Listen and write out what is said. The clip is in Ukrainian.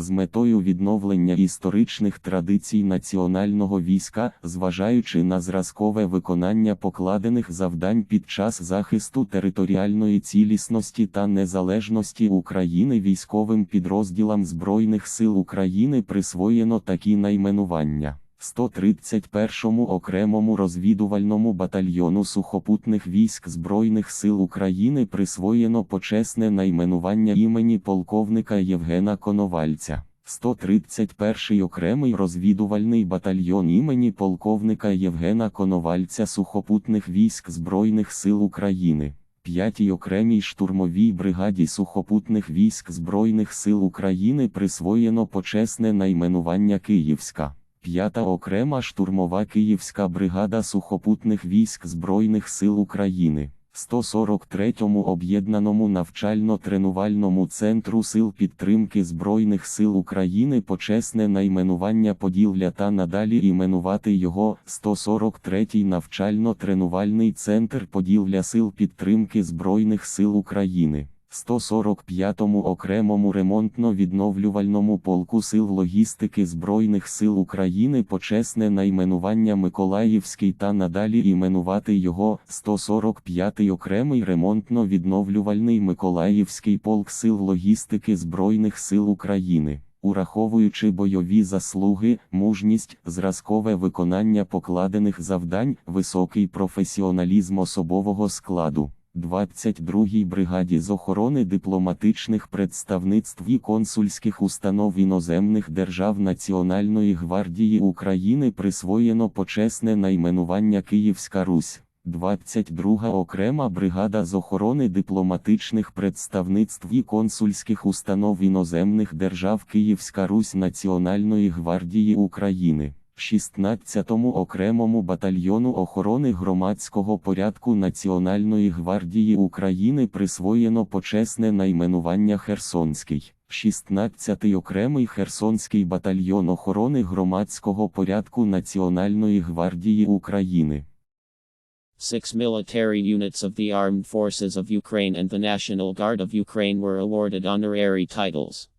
з метою відновлення історичних традицій національного війська, зважаючи на зразкове виконання покладених завдань під час захисту територіальної цілісності та незалежності України військовим підрозділам Збройних сил України присвоєно такі найменування. 131-му окремому розвідувальному батальйону сухопутних військ Збройних сил України присвоєно почесне найменування імені полковника Євгена Коновальця. 131-й окремий розвідувальний батальйон імені полковника Євгена Коновальця сухопутних військ Збройних сил України. 5-й окремій штурмовій бригаді сухопутних військ Збройних сил України присвоєно почесне найменування Київська. П'ята окрема штурмова Київська бригада сухопутних військ Збройних сил України, 143-му об'єднаному навчально-тренувальному центру сил підтримки Збройних сил України почесне найменування Поділля та надалі іменувати його 143-й навчально-тренувальний центр Поділля сил підтримки Збройних сил України. 145-му окремому ремонтно-відновлювальному полку сил логістики Збройних сил України почесне найменування Миколаївський та надалі іменувати його 145-й окремий ремонтно-відновлювальний Миколаївський полк сил логістики Збройних сил України. Ураховуючи бойові заслуги, мужність, зразкове виконання покладених завдань, високий професіоналізм особового складу. 22-й бригаді з охорони дипломатичних представництв і консульських установ іноземних держав Національної гвардії України присвоєно почесне найменування Київська Русь. 22 окрема бригада з охорони дипломатичних представництв і консульських установ іноземних держав Київська Русь Національної гвардії України. 16-му окремому батальйону охорони громадського порядку Національної гвардії України присвоєно почесне найменування Херсонський. 16-й окремий Херсонський батальйон охорони громадського порядку Національної гвардії України. Six military units of the Armed Forces of Ukraine and the National Guard of Ukraine were awarded honorary titles.